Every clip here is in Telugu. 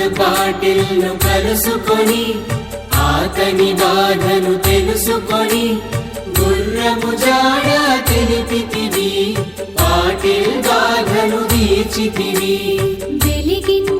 చాంద్ పాటిల్ను కలుసుకొని ఆతని బాధను తెలుసుకొని గుర్రము జాడ తెలిపితివి పాటిల్ బాధను తీర్చితివి. వెలిగించావు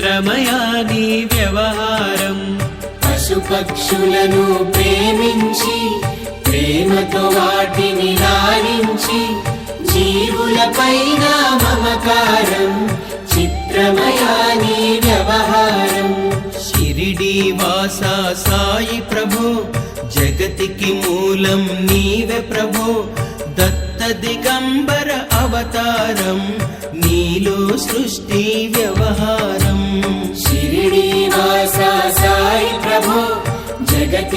చిత్రమయాని వ్యవహారం. పశుపక్షులను ప్రేమించి ప్రేమతో వాటిని లాలించి జీవులపైన మమకారం చిత్రమయాని వ్యవహారం. షిరిడి వాస సాయి ప్రభు జగతికి మూలం నీవే ప్రభు. దత్త దిగంబర అవతారం నీలో సృష్టి వ్యవహారం.